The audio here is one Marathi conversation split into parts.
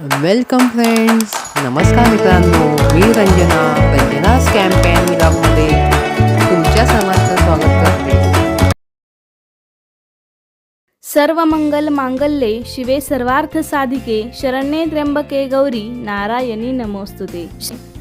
वेलकम फ्रेंड्स नमस्कार मित्रांनो मी रंजना. रंजनास कॅम्पेन विलामध्ये तुमच्या सर्वांचं सर्व मंगल मांगल्ये शिवे सर्वार्थ साधिके शरण्ये त्र्यंबके गौरी नारायणी नमोस्तुते.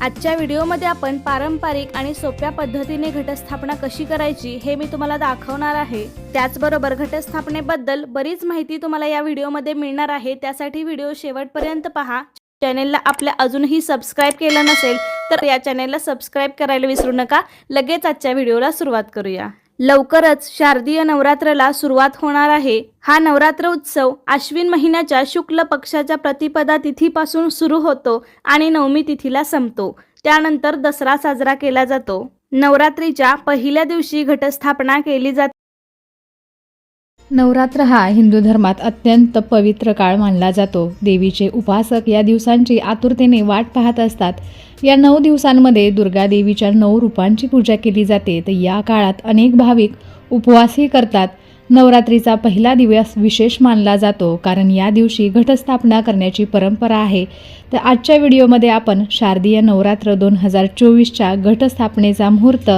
आजच्या व्हिडिओमध्ये आपण पारंपरिक आणि सोप्या पद्धतीने घटस्थापना कशी करायची हे मी तुम्हाला दाखवणार आहे. त्याचबरोबर घटस्थापनेबद्दल बरीच माहिती तुम्हाला या व्हिडिओमध्ये मिळणार आहे. त्यासाठी व्हिडिओ शेवटपर्यंत पहा. चॅनेलला आपल्या अजूनही सबस्क्राईब केलं नसेल तर या चॅनेलला सबस्क्राईब करायला विसरू नका. लगेच आजच्या व्हिडिओला सुरुवात करूया. लवकरच शारदीय नवरात्राला सुरुवात होणार आहे. हा नवरात्र उत्सव आश्विन महिन्याच्या शुक्ल पक्षाच्या प्रतिपदा तिथीपासून सुरू होतो आणि नवमी तिथीला संपतो. त्यानंतर दसरा साजरा केला जातो. नवरात्रीच्या पहिल्या दिवशी घटस्थापना केली जाते. नवरात्र हा हिंदू धर्मात अत्यंत पवित्र काळ मानला जातो. देवीचे उपासक या दिवसांची आतुरतेने वाट पाहत असतात. या नऊ दिवसांमध्ये दुर्गा देवीच्या नऊ रूपांची पूजा केली जाते. तर या काळात अनेक भाविक उपवासही करतात. नवरात्रीचा पहिला दिवस विशेष मानला जातो. कारण या दिवशी घटस्थापना करण्याची परंपरा आहे. तर आजच्या व्हिडिओमध्ये आपण शारदीय नवरात्र दोन हजार चोवीसच्या घटस्थापनेचा मुहूर्त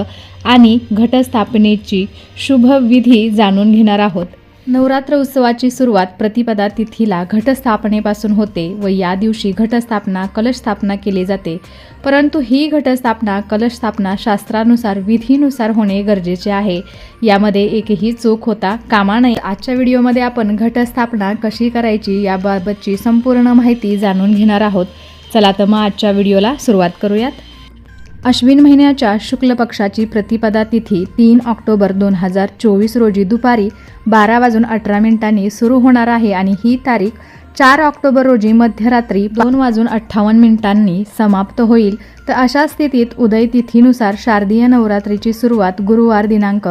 आणि घटस्थापनेची शुभविधी जाणून घेणार आहोत. नवरात्र उत्सवाची सुरुवात प्रतिपदा तिथीला घटस्थापनेपासून होते व या दिवशी घटस्थापना कलशस्थापना केली जाते. परंतु ही घटस्थापना कलशस्थापना शास्त्रानुसार विधीनुसार होणे गरजेचे आहे. यामध्ये एकही चूक होता कामा नये. आजच्या व्हिडिओमध्ये आपण घटस्थापना कशी करायची याबाबतची संपूर्ण माहिती जाणून घेणार आहोत. चला तर मग आजच्या व्हिडिओला सुरुवात करूयात. अश्विन महिन्याच्या शुक्ल पक्षाची प्रतिपदा तिथी तीन ऑक्टोबर दोन हजार चोवीस रोजी दुपारी बारा वाजून अठरा मिनिटांनी सुरू होणार आहे आणि ही तारीख चार ऑक्टोबर रोजी मध्यरात्री दोन वाजून अठ्ठावन्न मिनिटांनी समाप्त होईल. तर अशा स्थितीत उदय तिथीनुसार शारदीय नवरात्रीची सुरुवात गुरुवार दिनांक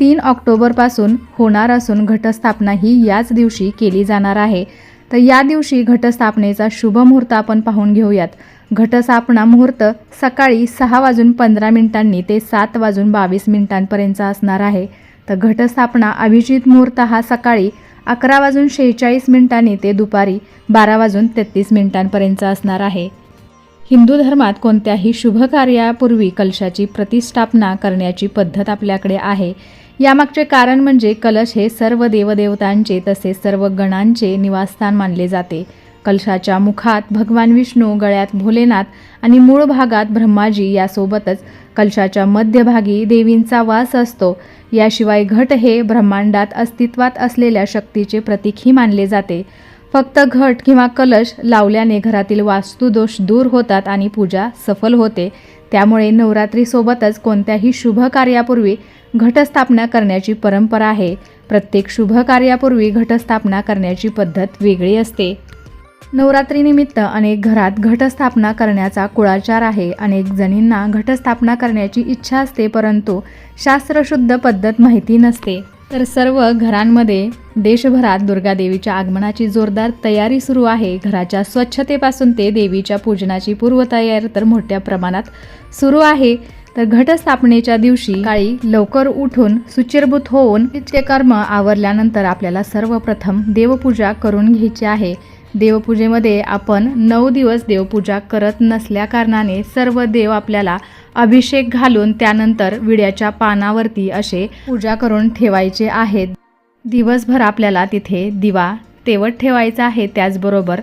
तीन ऑक्टोबरपासून होणार असून घटस्थापना ही याच दिवशी केली जाणार आहे. तर या दिवशी घटस्थापनेचा शुभ मुहूर्त आपण पाहून घेऊयात. घटस्थापना मुहूर्त सकाळी सहा वाजून पंधरा मिनिटांनी ते सात वाजून बावीस मिनिटांपर्यंतचा असणार आहे. तर घटस्थापना अभिजित मुहूर्त हा सकाळी अकरा वाजून शेहेचाळीस मिनिटांनी ते दुपारी बारा वाजून तेहतीस मिनिटांपर्यंतचा असणार आहे. हिंदू धर्मात कोणत्याही शुभ कार्यापूर्वी कलशाची प्रतिष्ठापना करण्याची पद्धत आपल्याकडे आहे. यामागचे कारण म्हणजे कलश हे सर्व देवदेवतांचे तसेच सर्व गणांचे निवासस्थान मानले जाते. कलशाच्या मुखात भगवान विष्णू गळ्यात भोलेनाथ आणि मूळ भागात ब्रह्माजी यासोबतच कलशाच्या मध्यभागी देवींचा वास असतो. याशिवाय घट हे ब्रह्मांडात अस्तित्वात असलेल्या शक्तीचे प्रतीकही मानले जाते. फक्त घट किंवा कलश लावल्याने घरातील वास्तुदोष दूर होतात आणि पूजा सफल होते. त्यामुळे नवरात्रीसोबतच कोणत्याही शुभ कार्यापूर्वी घटस्थापना करण्याची परंपरा आहे. प्रत्येक शुभ कार्यापूर्वी घटस्थापना करण्याची पद्धत वेगळी असते. नवरात्रीनिमित्त अनेक घरात घटस्थापना करण्याचा कुळाचार आहे. अनेक जणींना घटस्थापना करण्याची इच्छा असते परंतु शास्त्रशुद्ध पद्धत माहिती नसते. तर सर्व घरांमध्ये देशभरात दुर्गादेवीच्या आगमनाची जोरदार तयारी सुरू आहे. घराच्या स्वच्छतेपासून ते देवीच्या पूजनाची पूर्वतयारी तर मोठ्या प्रमाणात सुरू आहे. तर घटस्थापनेच्या दिवशी काळी लवकर उठून सुचिरभूत होऊन नित्यकर्म आवरल्यानंतर आपल्याला सर्वप्रथम देवपूजा करून घ्यायची आहे. देवपूजेमध्ये आपण नऊ दिवस देवपूजा करत नसल्याकारणाने सर्व देव आपल्याला अभिषेक घालून त्यानंतर विड्याच्या पानावरती असे पूजा करून ठेवायचे आहेत. दिवसभर आपल्याला तिथे दिवा तेवत ठेवायचा आहे. त्याचबरोबर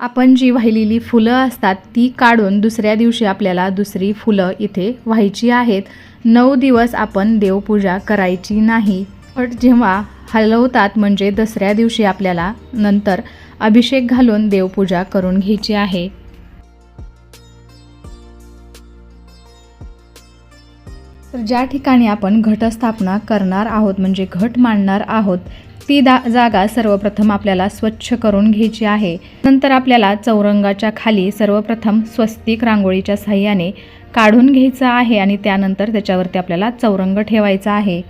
आपण जी वाहिलेली फुलं असतात ती काढून दुसऱ्या दिवशी आपल्याला दुसरी फुलं इथे व्हायची आहेत. नऊ दिवस आपण देवपूजा करायची नाही. पण जेव्हा हलवतात म्हणजे दसऱ्या दिवशी आपल्याला नंतर अभिषेक घालून देवपूजा करून घ्यायची आहे. तर ज्या ठिकाणी आपण घटस्थापना करणार आहोत म्हणजे घट मांडणार आहोत ती दा जागा सर्वप्रथम आपल्याला स्वच्छ करून घ्यायची आहे. नंतर आपल्याला चौरंगाच्या खाली सर्वप्रथम स्वस्तिक रांगोळीच्या साह्याने काढून घ्यायचं आहे आणि त्यानंतर त्याच्यावरती आपल्याला चौरंग ठेवायचा आहे.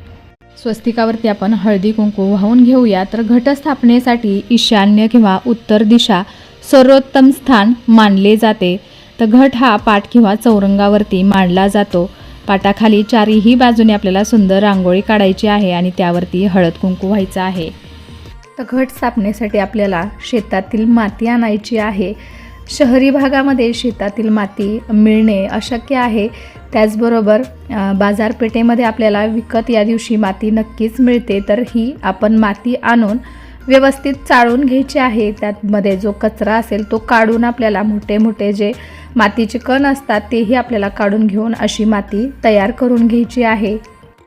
स्वस्तिकावरती आपण हळदी कुंकू वाहून घेऊया. तर घटस्थापनेसाठी ईशान्य किंवा उत्तर दिशा सर्वोत्तम स्थान मानले जाते. तर घट हा पाठ किंवा चौरंगावरती मांडला जातो. पाटाखाली चारीही बाजूने आपल्याला सुंदर रांगोळी काढायची आहे आणि त्यावरती हळद कुंकू व्हायचं आहे. तर घट स्थापनेसाठी आपल्याला शेतातील माती आणायची आहे. शहरी भागामध्ये शेतातील माती मिळणे अशक्य आहे. त्याचबरोबर बाजारपेठेमध्ये आपल्याला विकत या दिवशी माती नक्कीच मिळते तर ही आपण माती आणून व्यवस्थित चाळून घ्यायची आहे. त्यामध्ये जो कचरा असेल तो काढून आपल्याला मोठे मोठे जे मातीचे कण असतात तेही आपल्याला काढून घेऊन अशी माती तयार करून घ्यायची आहे.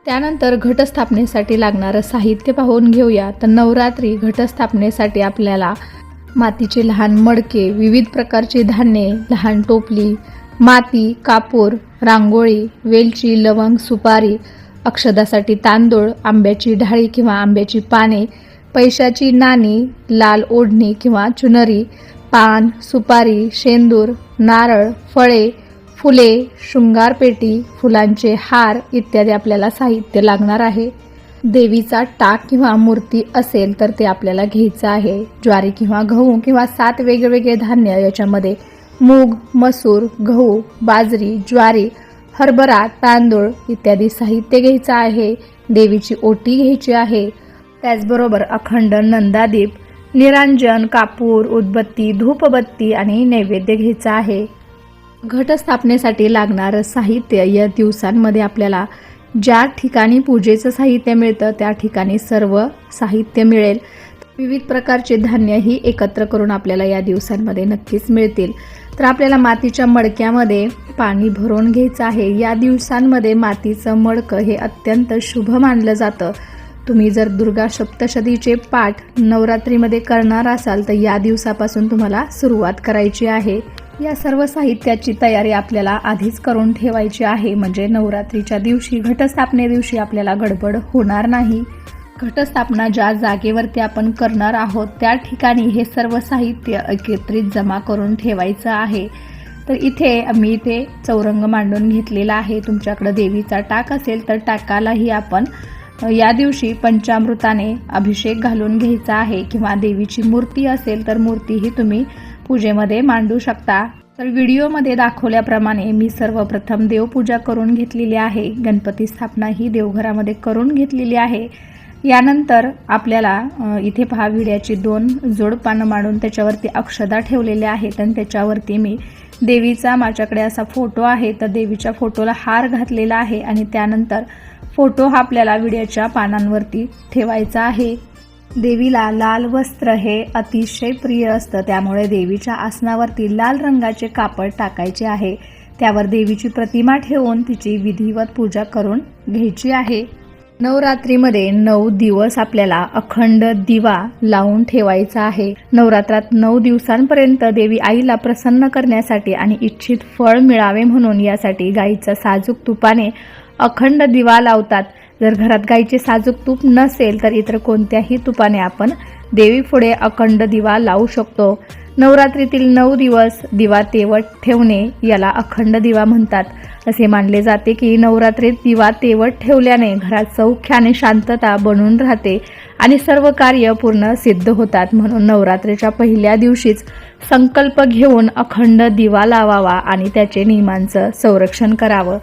त्यानंतर घटस्थापनेसाठी लागणारं साहित्य पाहून घेऊया. तर नवरात्री घटस्थापनेसाठी आपल्याला मातीचे लहान मडके विविध प्रकारची धान्ये लहान टोपली माती कापूर रांगोळी वेलची लवंग सुपारी अक्षदासाठी तांदूळ आंब्याची ढाळी किंवा आंब्याची पाने पैशाची नाणी लाल ओढणी किंवा चुनरी पान सुपारी शेंदूर नारळ फळे फुले शृंगारपेटी फुलांचे हार इत्यादी आपल्याला साहित्य लागणार आहे. देवीचा टाक किंवा मूर्ती असेल तर ते आपल्याला घ्यायचं आहे. ज्वारी किंवा गहू किंवा सात वेगवेगळे धान्य याच्यामध्ये मूग मसूर गहू बाजरी ज्वारी हरभरा तांदूळ इत्यादी साहित्य घ्यायचं आहे. देवीची ओटी घ्यायची आहे. त्याचबरोबर अखंड नंदादीप निरांजन कापूर उदबत्ती धूपबत्ती आणि नैवेद्य घ्यायचा आहे. घटस्थापनेसाठी लागणारं साहित्य या दिवसांमध्ये आपल्याला ज्या ठिकाणी पूजेचं साहित्य मिळतं त्या ठिकाणी सर्व साहित्य मिळेल. विविध प्रकारचे धान्यही एकत्र करून आपल्याला या दिवसांमध्ये नक्कीच मिळतील. तर आपल्याला मातीच्या मडक्यामध्ये पाणी भरून घ्यायचं आहे. या दिवसांमध्ये मातीचं मडकं हे अत्यंत शुभ मानलं जातं. तुम्ही जर दुर्गा सप्तशतीचे पाठ नवरात्रीमध्ये करणार असाल तर या दिवसापासून तुम्हाला सुरुवात करायची आहे. या सर्व साहित्याची तयारी आपल्याला आधीच करून ठेवायची आहे. म्हणजे नवरात्रीच्या दिवशी घटस्थापने दिवशी आपल्याला गडबड होणार नाही. घटस्थापना ज्या जागेवरती आपण करणार आहोत त्या ठिकाणी हे सर्व साहित्य एकत्रित जमा करून ठेवायचं आहे. तर इथे मी इथे चौरंग मांडून घेतलेला आहे. तुमच्याकडं देवीचा टाक असेल तर टाकालाही आपण. या दिवशी पंचामृताने अभिषेक घालून घ्यायचा आहे. किंवा देवीची मूर्ती असेल तर मूर्तीही तुम्ही पूजेमध्ये मांडू शकता. तर व्हिडिओमध्ये दाखवल्याप्रमाणे मी सर्वप्रथम देवपूजा करून घेतलेली आहे. गणपती स्थापना ही देवघरामध्ये करून घेतलेली आहे. यानंतर आपल्याला इथे पहा विड्याची दोन जोडपानं मांडून त्याच्यावरती अक्षदा ठेवलेल्या आहेत आणि त्याच्यावरती मी देवीचा माझ्याकडे असा फोटो आहे. तर देवीच्या फोटोला हार घातलेला आहे आणि त्यानंतर फोटो हा आपल्याला विड्याच्या पानांवरती ठेवायचा आहे. देवीला लाल वस्त्र हे अतिशय प्रिय असतं. त्यामुळे देवीच्या आसनावरती लाल रंगाचे कापड टाकायचे आहे. त्यावर देवीची प्रतिमा ठेवून तिची विधिवत पूजा करून घ्यायची आहे. नवरात्रीमध्ये नऊ दिवस आपल्याला अखंड दिवा लावून ठेवायचा आहे. नवरात्रात नऊ दिवसांपर्यंत देवी आईला प्रसन्न करण्यासाठी आणि इच्छित फळ मिळावे म्हणून यासाठी गाईचं साजूक तुपाने अखंड दिवा लावतात. जर घरात गाईचे साजूक तूप नसेल तर इतर कोणत्याही तुपाने आपण देवी पुढे अखंड दिवा लावू शकतो. नवरात्रीतील नऊ दिवस दिवा तेवट ठेवणे याला अखंड दिवा म्हणतात. असे मानले जाते की नवरात्रीत दिवा तेवट ठेवल्याने घरात सौख्याने शांतता बनून राहते आणि सर्व कार्य पूर्ण सिद्ध होतात. म्हणून नवरात्रीच्या पहिल्या दिवशीच संकल्प घेऊन अखंड दिवा लावावा आणि त्याचे नियमांचं संरक्षण करावं.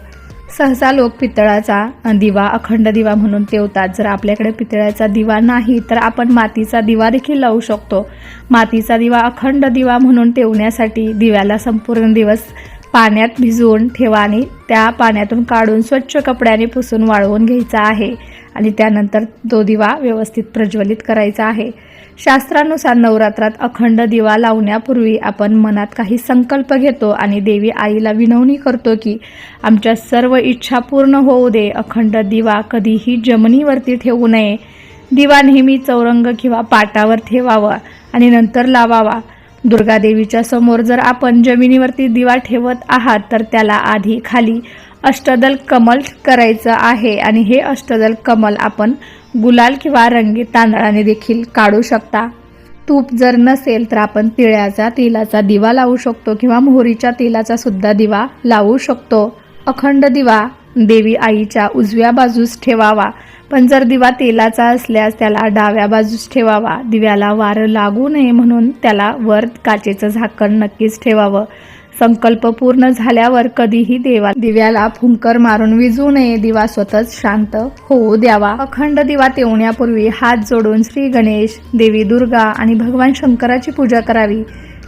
सहसा लोक पितळाचा दिवा अखंड दिवा म्हणून ठेवतात. जर आपल्याकडे पितळाचा दिवा नाही तर आपण मातीचा दिवा देखील लावू शकतो. मातीचा दिवा अखंड दिवा म्हणून ठेवण्यासाठी दिव्याला संपूर्ण दिवस पाण्यात भिजवून ठेवा आणि त्या पाण्यातून काढून स्वच्छ कपड्याने पुसून वाळवून घ्यायचा आहे. आणि त्यानंतर तो दिवा व्यवस्थित प्रज्वलित करायचा आहे. शास्त्रानुसार नवरात्रात अखंड दिवा लावण्यापूर्वी आपण मनात काही संकल्प घेतो आणि देवी आईला विनवणी करतो की आमच्या सर्व इच्छा पूर्ण होऊ दे अखंड दिवा कधीही जमिनीवरती ठेवू नये. दिवा नेहमी चौरंग किंवा पाटावर ठेवावा आणि नंतर लावावा. दुर्गादेवीच्या समोर जर आपण जमिनीवरती दिवा ठेवत आहात तर त्याला आधी खाली अष्टदल कमल करायचं आहे आणि हे अष्टदल कमल आपण गुलाल किंवा रंगीत तांदळाने देखील काढू शकता. तूप जर नसेल तर आपण तिळ्याचा तेलाचा दिवा लावू शकतो किंवा मोहरीच्या तेलाचा सुद्धा दिवा लावू शकतो. अखंड दिवा देवी आईच्या उजव्या बाजूस ठेवावा. पण जर दिवा तेलाचा असल्यास त्याला डाव्या बाजूस ठेवावा. दिव्याला वारं लागू नये म्हणून त्याला वर काचेचं झाकण नक्कीच ठेवावं. संकल्प पूर्ण झाल्यावर कधीही देवा दिव्याला फुंकर मारून विजू नये. दिवा स्वतःच शांत होऊ द्यावा. अखंड दिवा तेवण्यापूर्वी हात जोडून श्री गणेश देवी दुर्गा आणि भगवान शंकराची पूजा करावी.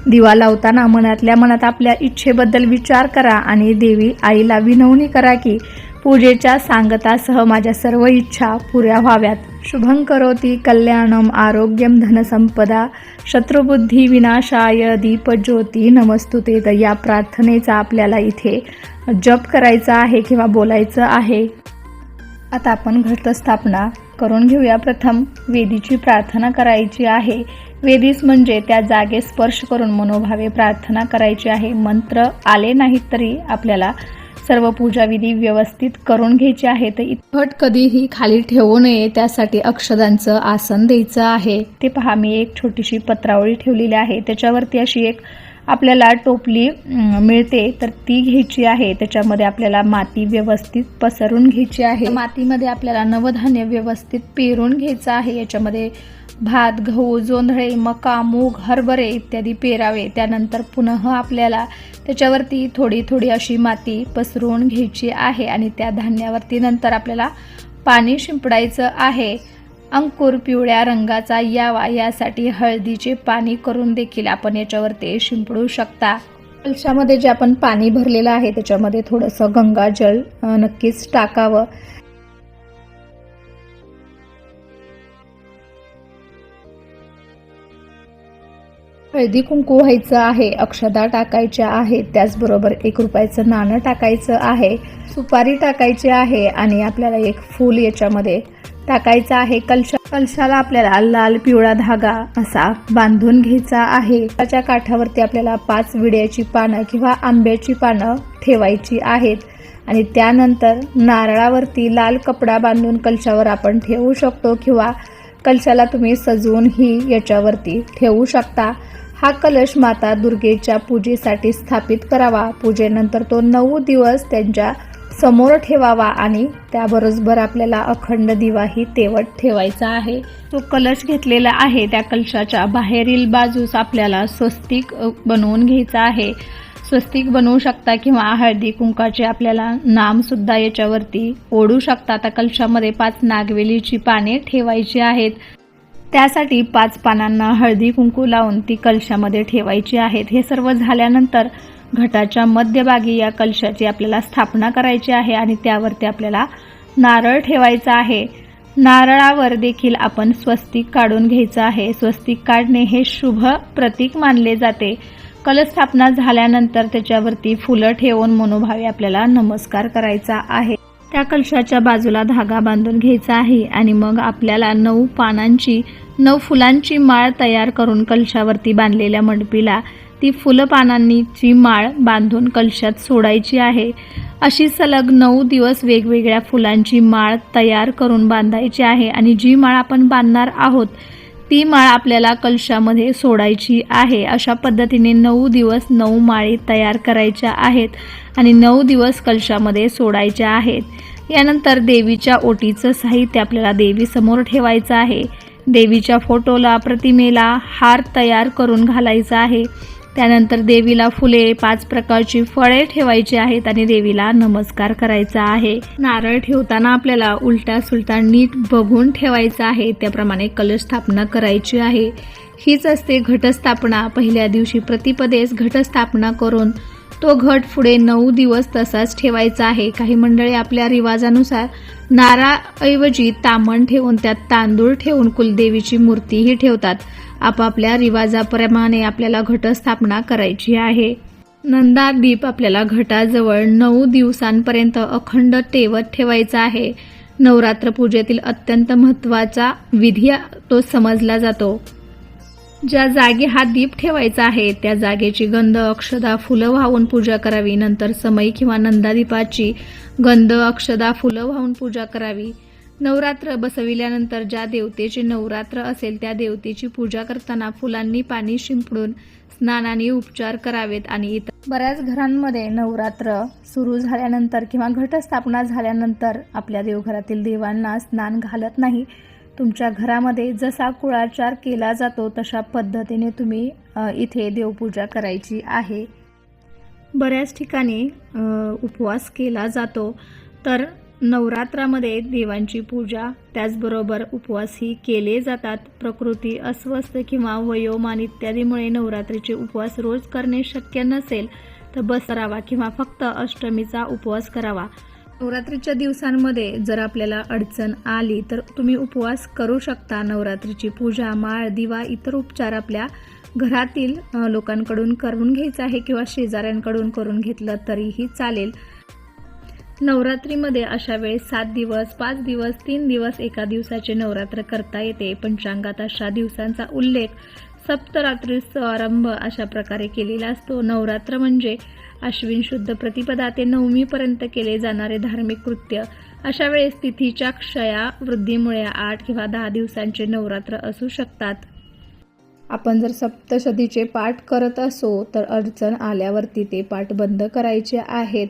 दिवा लावताना मनातल्या मनात आपल्या इच्छेबद्दल विचार करा आणि देवी आईला विनवणी करा की पूजेच्या सांगतासह माझ्या सर्व इच्छा पुऱ्या व्हाव्यात. शुभं करोती कल्याणम आरोग्यम धनसंपदा शत्रुबुद्धी विनाशाय दीपज्योती नमस्तुते तर या प्रार्थनेचा आपल्याला इथे जप करायचा आहे किंवा बोलायचं आहे. आता आपण घटस्थापना करून घेऊया. प्रथम वेदीची प्रार्थना करायची आहे. वेदीस म्हणजे त्या जागे स्पर्श करून मनोभावे प्रार्थना करायची आहे. मंत्र आले नाहीत तरी आपल्याला सर्व पूजाविधी व्यवस्थित करून घ्यायचे आहे तर इतपट कधीही खाली ठेवू नये त्यासाठी अक्षदांचं आसन द्यायचं आहे. ते पहा मी एक छोटीशी पत्रावळी ठेवलेली आहे. त्याच्यावरती अशी एक आपल्याला टोपली मिळते. तर ती घ्यायची आहे. त्याच्यामध्ये आपल्याला माती व्यवस्थित पसरून घ्यायची आहे. मातीमध्ये आपल्याला नवधान्य व्यवस्थित पेरून घ्यायचं आहे. याच्यामध्ये भात गहू जोंधळे मका मूग हरभरे इत्यादी पेरावे. त्यानंतर पुनः आपल्याला त्याच्यावरती थोडी थोडी अशी माती पसरवून घ्यायची आहे आणि त्या धान्यावरती नंतर आपल्याला पाणी शिंपडायचं आहे. अंकुर पिवळ्या रंगाचा यावा यासाठी हळदीचे पाणी करून देखील आपण याच्यावरती शिंपडू शकता. कलशामध्ये जे आपण पाणी भरलेलं आहे त्याच्यामध्ये थोडंसं गंगाजल नक्कीच टाकावं. हळदी कुंकू व्हायचं आहे अक्षदा टाकायच्या आहेत त्याचबरोबर एक रुपयाचं नाणं टाकायचं आहे सुपारी टाकायची आहे आणि आपल्याला एक फूल याच्यामध्ये टाकायचं आहे. कलशा कलशाला आपल्याला लाल पिवळा धागा असा बांधून घ्यायचा आहे. त्याच्या काठावरती आपल्याला पाच विड्याची पानं किंवा आंब्याची पानं ठेवायची आहेत आणि त्यानंतर नारळावरती लाल कपडा बांधून कलशावर आपण ठेवू शकतो किंवा कलशाला तुम्ही सजवूनही याच्यावरती ठेवू शकता. हा कलश माता दुर्गेच्या पूजेसाठी स्थापित करावा. पूजेनंतर तो नऊ दिवस त्यांच्यासमोर ठेवावा आणि त्याबरोबर आपल्याला अखंड दिवाही तेवट ठेवायचा आहे. तो कलश घेतलेला आहे. त्या कलशाच्या बाहेरील बाजूस आपल्याला स्वस्तिक बनवून घ्यायचा आहे. स्वस्तिक बनवू शकता किंवा हळदी कुंकाचे आपल्याला नामसुद्धा याच्यावरती ओढू शकता. त्या कलशामध्ये पाच नागवेलीची पाने ठेवायची आहेत. त्यासाठी पाच पानांना हळदी कुंकू लावून ती कलशामध्ये ठेवायची आहेत. हे सर्व झाल्यानंतर घटाच्या मध्यभागी या कलशाची आपल्याला स्थापना करायची आहे आणि त्यावरती आपल्याला नारळ ठेवायचा आहे. नारळावर देखील आपण स्वस्तिक काढून घ्यायचं आहे. स्वस्तिक काढणे हे शुभ प्रतीक मानले जाते. कलस्थापना झाल्यानंतर त्याच्यावरती फुलं ठेवून मनोभावे आपल्याला नमस्कार करायचा आहे. त्या कलशाच्या बाजूला धागा बांधून घ्यायचा आहे आणि मग आपल्याला नऊ पानांची नऊ फुलांची माळ तयार करून कलशावरती बांधलेल्या मंडपीला ती फुलं पानांनीची माळ बांधून कलशात सोडायची आहे. अशी सलग नऊ दिवस वेगवेगळ्या फुलांची माळ तयार करून बांधायची आहे आणि जी माळ आपण बांधणार आहोत ती माळ आपल्याला कलशामध्ये सोडायची आहे. अशा पद्धतीने नऊ दिवस नऊ माळी तयार करायच्या आहेत आणि नऊ दिवस कलशामध्ये सोडायच्या आहेत. यानंतर देवीच्या ओटीचं साहित्य आपल्याला देवीसमोर ठेवायचं आहे. देवीच्या फोटोला प्रतिमेला हार तयार करून घालायचा आहे. त्यानंतर देवीला फुले पाच प्रकारची फळे ठेवायची आहेत आणि देवीला नमस्कार करायचा आहे. नारळ ठेवताना आपल्याला उलटा सुलटा नीट बघून ठेवायचा आहे. त्याप्रमाणे कलश स्थापना करायची आहे. हीच असते घटस्थापना. पहिल्या दिवशी प्रतिपदेस घटस्थापना करून तो घट पुढे नऊ दिवस तसाच ठेवायचा आहे. काही मंडळी आपल्या रिवाजानुसार नारळाऐवजी तामण ठेवून त्यात तांदूळ ठेवून कुलदेवीची मूर्तीही ठेवतात. आपापल्या रिवाजाप्रमाणे आपल्याला घटस्थापना करायची आहे. नंदा दीप आपल्याला घटाजवळ नऊ दिवसांपर्यंत अखंड तेवत ठेवायचा आहे. नवरात्र पूजेतील अत्यंत महत्त्वाचा विधी तो समजला जातो. ज्या जागी हा दीप ठेवायचा आहे त्या जागेची गंध अक्षदा फुलं वाहून पूजा करावी. नंतर समयी किंवा नंदादीपाची गंध अक्षदा फुलं वाहून पूजा करावी. नवरात्र बसविल्यानंतर ज्या देवतेचे नवरात्र असेल त्या देवतेची पूजा करताना फुलांनी पाणी शिंपडून स्नानाने उपचार करावेत आणि इतर बऱ्याच घरांमध्ये नवरात्र सुरू झाल्यानंतर किंवा घटस्थापना झाल्यानंतर आपल्या देवघरातील देवांना स्नान घालत नाही. तुमच्या घरामध्ये जसा कुळाचार केला जातो तशा पद्धतीने तुम्ही इथे देवपूजा करायची आहे. बऱ्याच ठिकाणी उपवास केला जातो. तर नवरात्रामध्ये देवांची पूजा त्याचबरोबर उपवासही केले जातात. प्रकृती अस्वस्थ किंवा वयोमान इत्यादीमुळे नवरात्रीचे उपवास रोज करणे शक्य नसेल तर बस करावा किंवा फक्त अष्टमीचा उपवास करावा. नवरात्रीच्या दिवसांमध्ये जर आपल्याला अडचण आली तर तुम्ही उपवास करू शकता. नवरात्रीची पूजा माळ दिवा इतर उपचार आपल्या घरातील लोकांकडून करून घ्यायचा आहे किंवा शेजाऱ्यांकडून करून घेतलं तरीही चालेल. नवरात्रीमध्ये अशा वेळेस सात दिवस पाच दिवस तीन दिवस एका दिवसाचे नवरात्र करता येते. पंचांगात अशा दिवसांचा उल्लेख सप्तरात्रीचा आरंभ अशा प्रकारे केलेला असतो. नवरात्र म्हणजे अश्विन शुद्ध प्रतिपदा ते नवमीपर्यंत केले जाणारे धार्मिक कृत्य. अशा वेळेस तिथीच्या क्षया वृद्धीमुळे आठ किंवा दहा दिवसांचे नवरात्र असू शकतात. आपण जर सप्तशतीचे पाठ करत असो तर अडचण आल्यावरती ते पाठ बंद करायचे आहेत.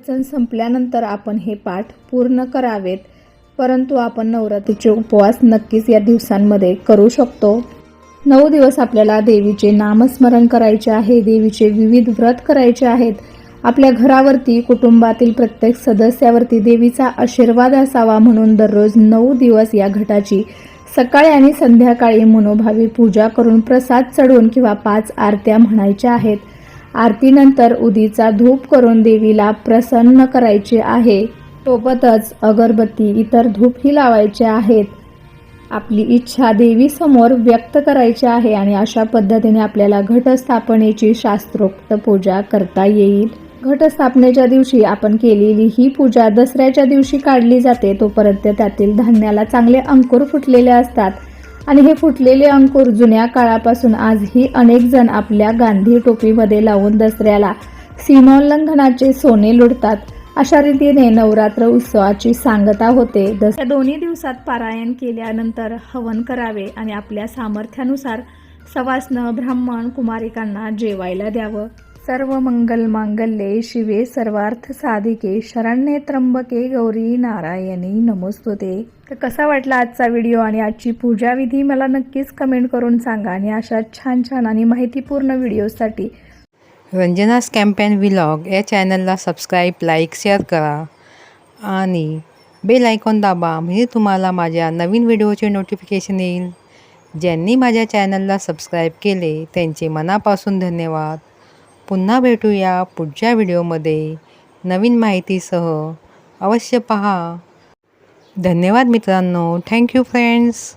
अडचण संपल्यानंतर आपण हे पाठ पूर्ण करावेत परंतु आपण नवरात्रीचे उपवास नक्कीच या दिवसांमध्ये करू शकतो. नऊ दिवस आपल्याला देवीचे नामस्मरण करायचे आहे देवीचे विविध व्रत करायचे आहेत. आपल्या घरावरती कुटुंबातील प्रत्येक सदस्यावरती देवीचा आशीर्वाद असावा म्हणून दररोज नऊ दिवस या घटाची सकाळी आणि संध्याकाळी मनोभावी पूजा करून प्रसाद चढवून किंवा पाच आरत्या म्हणायच्या आहेत. आरतीनंतर उदीचा धूप करून देवीला प्रसन्न करायचे आहे. सोबतच अगरबत्ती इतर धूपही लावायचे आहेत. आपली इच्छा देवीसमोर व्यक्त करायची आहे आणि अशा पद्धतीने आपल्याला घटस्थापनेची शास्त्रोक्त पूजा करता येईल. घटस्थापनेच्या दिवशी आपण केलेली ही पूजा दसऱ्याच्या दिवशी काढली जाते तोपर्यंत त्यातील धान्याला चांगले अंकुर फुटलेले असतात. आणि हे फुटलेले अंकुर जुन्या काळापासून आजही अनेक जण आपल्या गांधी टोपीमध्ये लावून दसऱ्याला सीमोल्लंघनाचे सोने लुटतात. अशा रीतीने नवरात्र उत्सवाची सांगता होते. दसऱ्या दोन्ही दिवसात पारायण केल्यानंतर हवन करावे आणि आपल्या सामर्थ्यानुसार सवासनं ब्राह्मण कुमारिकांना जेवायला द्यावं. सर्व मंगल मांगल्ये शिवे सर्वार्थ साधिके शरण्ये त्र्यंबके गौरी नारायणी नमोस्तुते तर कसा वाटला आजचा व्हिडिओ आणि आजची पूजाविधी मला नक्कीच कमेंट करून सांगा आणि अशा छान छान आणि माहितीपूर्ण व्हिडिओसाठी रंजनास कॅम्पेन व्लॉग या चॅनलला सबस्क्राईब लाईक शेअर करा आणि बेल आयकॉन दाबा म्हणजे तुम्हाला माझ्या नवीन व्हिडिओचे नोटिफिकेशन येईल. ज्यांनी माझ्या चॅनलला सबस्क्राईब केले त्यांचे मनापासून धन्यवाद. पुन्हा भेटूया पुढच्या व्हिडिओमध्ये. नवीन माहितीसह अवश्य पहा. धन्यवाद मित्रांनो. Thank you friends